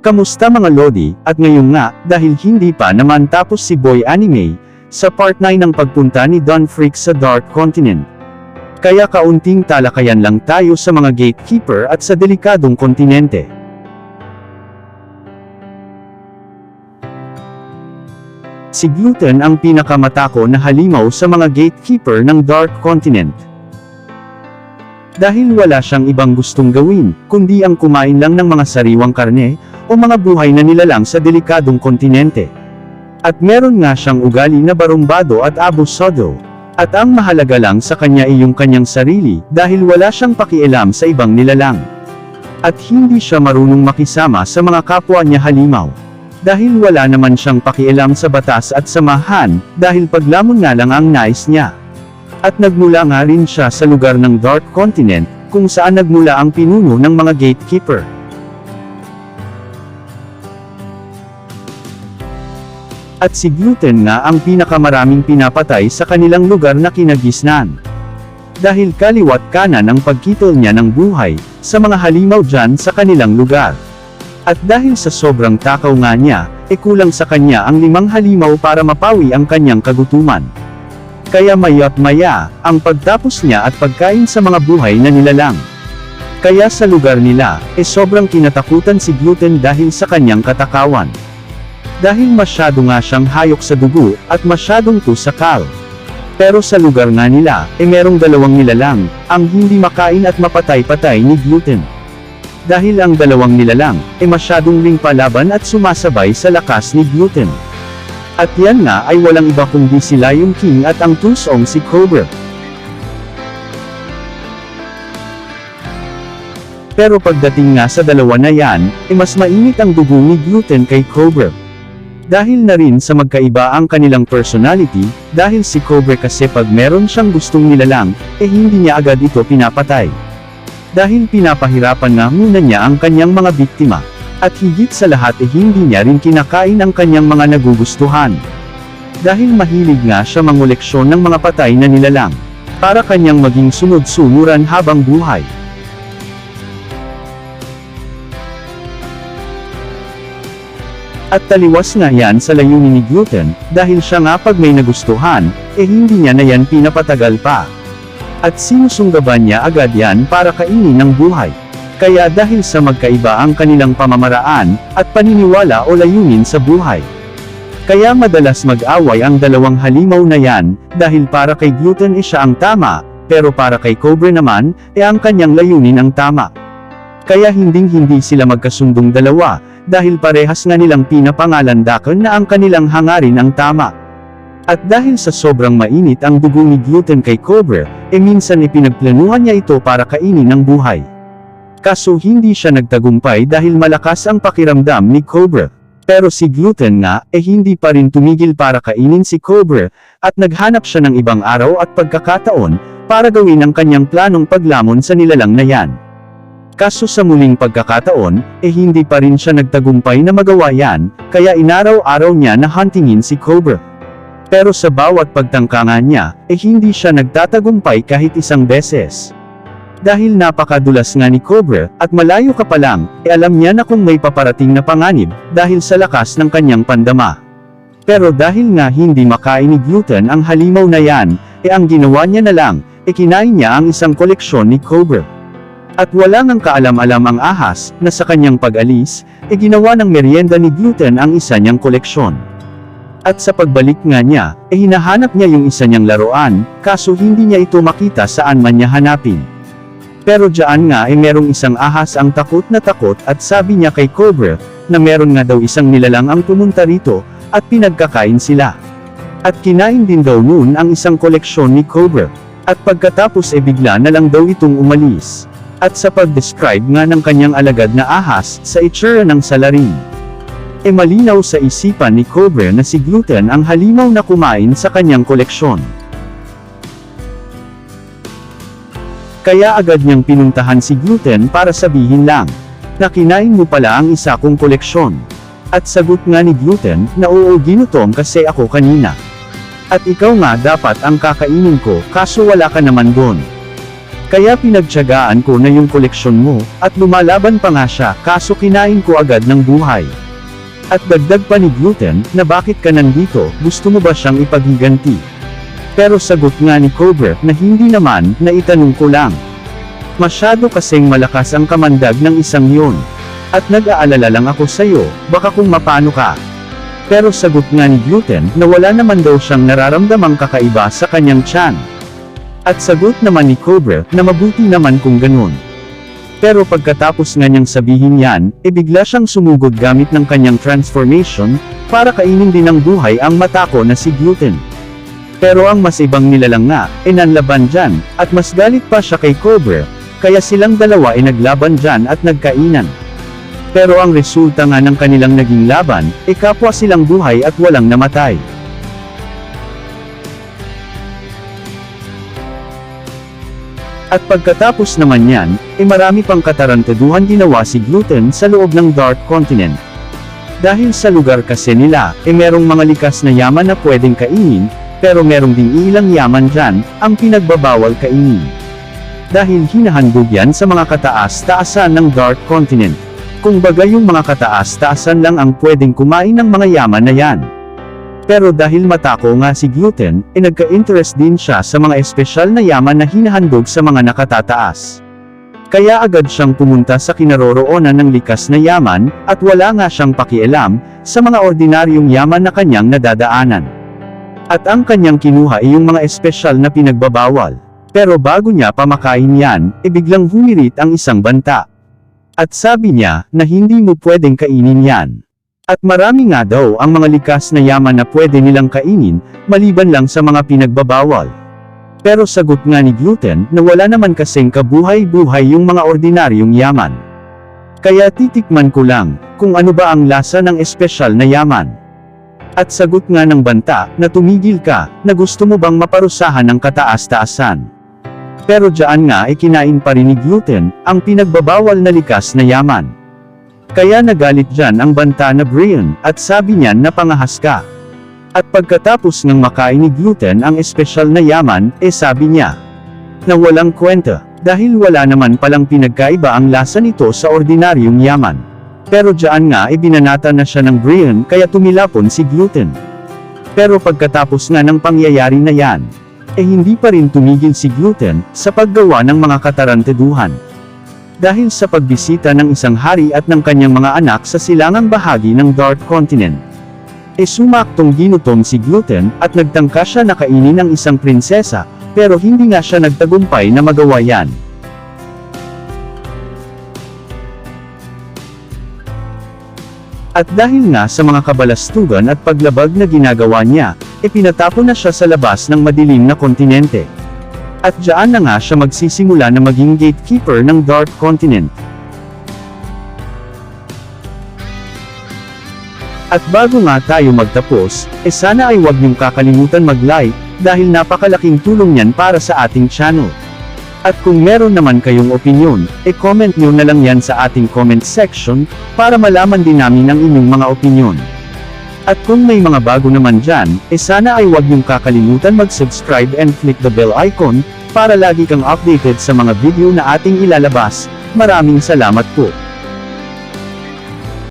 Kamusta mga Lodi, at ngayon nga, dahil hindi pa naman tapos si Boy Anime, sa part 9 ng pagpunta ni Don Freak sa Dark Continent. Kaya kaunting talakayan lang tayo sa mga gatekeeper at sa delikadong kontinente. Si Gluten ang pinakamatako na halimaw sa mga gatekeeper ng Dark Continent. Dahil wala siyang ibang gustong gawin, kundi ang kumain lang ng mga sariwang karne, o mga buhay na nilalang sa delikadong kontinente. At meron nga siyang ugali na barumbado at abusado. At ang mahalaga lang sa kanya ay yung kanyang sarili, dahil wala siyang pakialam sa ibang nilalang. At hindi siya marunong makisama sa mga kapwa niya halimaw. Dahil wala naman siyang pakialam sa batas at samahan, dahil paglamon nga lang ang nais niya. At nagmula nga rin siya sa lugar ng Dark Continent, kung saan nagmula ang pinuno ng mga gatekeeper. At si Gluten nga ang pinakamaraming pinapatay sa kanilang lugar na kinagisnan. Dahil kaliwat kanan ang pagkitol niya ng buhay, sa mga halimaw dyan sa kanilang lugar. At dahil sa sobrang takaw nga niya, e kulang sa kanya ang limang halimaw para mapawi ang kanyang kagutuman. Kaya maya't maya, ang pagtapos niya at pagkain sa mga buhay na nilalang. Kaya sa lugar nila, e sobrang kinatakutan si Gluten dahil sa kanyang katakawan. Dahil masyado nga siyang hayok sa dugo, at masyadong tusakal. Pero sa lugar nga nila, e merong dalawang nilalang, ang hindi makain at mapatay-patay ni Gluten. Dahil ang dalawang nilalang, e masyadong ring palaban at sumasabay sa lakas ni Gluten. At yan nga ay walang iba kundi si Lion King at ang tusong si Cobra. Pero pagdating nga sa dalawa na yan, e mas mainit ang dugo ni Gluten kay Cobra. Dahil na rin sa magkaiba ang kanilang personality, dahil si Cobra kasi pag meron siyang gustong nilalang, eh hindi niya agad ito pinapatay. Dahil pinapahirapan nga muna niya ang kanyang mga biktima. At higit sa lahat eh hindi niya rin kinakain ang kanyang mga nagugustuhan. Dahil mahilig nga siya mangoleksyon ng mga patay na nilalang. Para kanyang maging sunod-sunuran habang buhay. At taliwas nga yan sa layunin ni Gluten, dahil siya nga pag may nagustuhan, eh hindi niya na yan pinapatagal pa. At sinusunggaban niya agad yan para kainin ng buhay. Kaya dahil sa magkaiba ang kanilang pamamaraan, at paniniwala o layunin sa buhay. Kaya madalas mag-away ang dalawang halimaw na yan, dahil para kay Gluten eh siya ang tama, pero para kay Cobra naman, eh ang kanyang layunin ang tama. Kaya hinding-hindi sila magkasundong dalawa, dahil parehas nga nilang pinapangalandakan na ang kanilang hangarin ang tama. At dahil sa sobrang mainit ang dugo ni Gluten kay Cobra, e minsan ipinagplanuhan niya ito para kainin ng buhay. Kaso hindi siya nagtagumpay dahil malakas ang pakiramdam ni Cobra. Pero si Gluten nga, eh hindi pa rin tumigil para kainin si Cobra, at naghanap siya ng ibang araw at pagkakataon, para gawin ang kanyang planong paglamon sa nilalang na yan. Kaso sa muling pagkakataon, eh hindi pa rin siya nagtagumpay na magawa yan, kaya inaraw-araw niya na huntingin si Cobra. Pero sa bawat pagtangkangan niya, eh hindi siya nagtatagumpay kahit isang beses. Dahil napakadulas nga ni Cobra, at malayo ka pa lang, e alam niya na kung may paparating na panganib, dahil sa lakas ng kanyang pandama. Pero dahil nga hindi makain ni Gluten ang halimaw na yan, e ang ginawa niya na lang, e kinain niya ang isang koleksyon ni Cobra. At wala ngang kaalam-alam ang ahas, na sa kanyang pag-alis, e ginawa ng merienda ni Gluten ang isa niyang koleksyon. At sa pagbalik nga niya, e hinahanap niya yung isa niyang laruan, kaso hindi niya ito makita saan man niya hanapin. Pero diyan nga ay merong isang ahas ang takot na takot at sabi niya kay Cobra, na meron nga daw isang nilalang ang pumunta rito, at pinagkakain sila. At kinain din daw noon ang isang koleksyon ni Cobra. At pagkatapos e bigla na lang daw itong umalis. At sa pag-describe nga ng kanyang alagad na ahas, sa itsura ng salarin. E malinaw sa isipan ni Cobra na si Gluten ang halimaw na kumain sa kanyang koleksyon. Kaya agad niyang pinuntahan si Gluten para sabihin lang, na kinain mo pala ang isa kong koleksyon. At sagot nga ni Gluten, na oo ginutom kasi ako kanina. At ikaw nga dapat ang kakainin ko, kaso wala ka naman doon. Kaya pinagtyagaan ko na yung koleksyon mo, at lumalaban pa nga siya, kaso kinain ko agad ng buhay. At dagdag pa ni Gluten, na bakit ka nandito, gusto mo ba siyang ipaghiganti? Pero sagot nga ni Cobra, na hindi naman, na itanong ko lang. Masyado kasing malakas ang kamandag ng isang yun. At nag-aalala lang ako sa'yo, baka kung mapano ka. Pero sagot nga ni Gluten, na wala naman daw siyang nararamdamang kakaiba sa kanyang tiyan. At sagot naman ni Cobra, na mabuti naman kung ganun. Pero pagkatapos nga niyang sabihin yan, e bigla siyang sumugod gamit ng kanyang transformation, para kainin din ng buhay ang matako na si Gluten. Pero ang mas ibang nilalang nga, e nanlaban dyan, at mas galit pa siya kay Cobra, kaya silang dalawa ay naglaban dyan at nagkainan. Pero ang resulta nga ng kanilang naging laban, e kapwa silang buhay at walang namatay. At pagkatapos naman yan, e marami pang katarantaduhan ginawa si Gluten sa loob ng Dark Continent. Dahil sa lugar kasi nila, e merong mga likas na yaman na pwedeng kainin, pero merong ding ilang yaman dyan, ang pinagbabawal kainin. Dahil hinahandog yan sa mga kataas-taasan ng Dark Continent. Kung baga yung mga kataas-taasan lang ang pwedeng kumain ng mga yaman na yan. Pero dahil matako nga si Gluten, e nagka-interest din siya sa mga espesyal na yaman na hinahandog sa mga nakatataas. Kaya agad siyang pumunta sa kinaroroonan ng likas na yaman, at wala nga siyang pakialam, sa mga ordinaryong yaman na kanyang nadadaanan. At ang kanyang kinuha ay yung mga espesyal na pinagbabawal. Pero bago niya pamakain yan, e biglang humirit ang isang banta. At sabi niya, na hindi mo pwedeng kainin yan. At marami nga daw ang mga likas na yaman na pwede nilang kainin, maliban lang sa mga pinagbabawal. Pero sagot nga ni Gluten, na wala naman kasing kabuhay-buhay yung mga ordinaryong yaman. Kaya titikman ko lang, kung ano ba ang lasa ng espesyal na yaman. At sagot nga ng banta, na tumigil ka, na gusto mo bang maparusahan ng kataas-taasan. Pero dyan nga ay kinain pa rin ni Gluten, ang pinagbabawal na likas na yaman. Kaya nagalit dyan ang banta na Brian, at sabi niya na pangahas ka. At pagkatapos ng makain ni Gluten ang espesyal na yaman, eh sabi niya, na walang kwenta, dahil wala naman palang pinagkaiba ang lasa nito sa ordinaryong yaman. Pero dyan nga ay binanata na siya ng Brian kaya tumilapon si Gluten. Pero pagkatapos nga ng pangyayari na yan, eh hindi pa rin tumigil si Gluten, sa paggawa ng mga katarantaduhan. Dahil sa pagbisita ng isang hari at ng kanyang mga anak sa silangang bahagi ng Dark Continent. E sumaktong ginutom si Gluten, at nagtangka siya na kainin ng isang prinsesa, pero hindi nga siya nagtagumpay na magawa yan. At dahil nga sa mga kabalastugan at paglabag na ginagawa niya, e pinatapon na siya sa labas ng madilim na kontinente. At diyan na nga siya magsisimula na maging gatekeeper ng Dark Continent. At bago nga tayo magtapos, e sana ay huwag niyong kakalimutan mag-like, dahil napakalaking tulong yan para sa ating channel. At kung meron naman kayong opinion, e comment nyo na lang yan sa ating comment section, para malaman din namin ang inyong mga opinion. At kung may mga bago naman dyan, e sana ay huwag niyong kakalimutan mag-subscribe and click the bell icon, para lagi kang updated sa mga video na ating ilalabas. Maraming salamat po.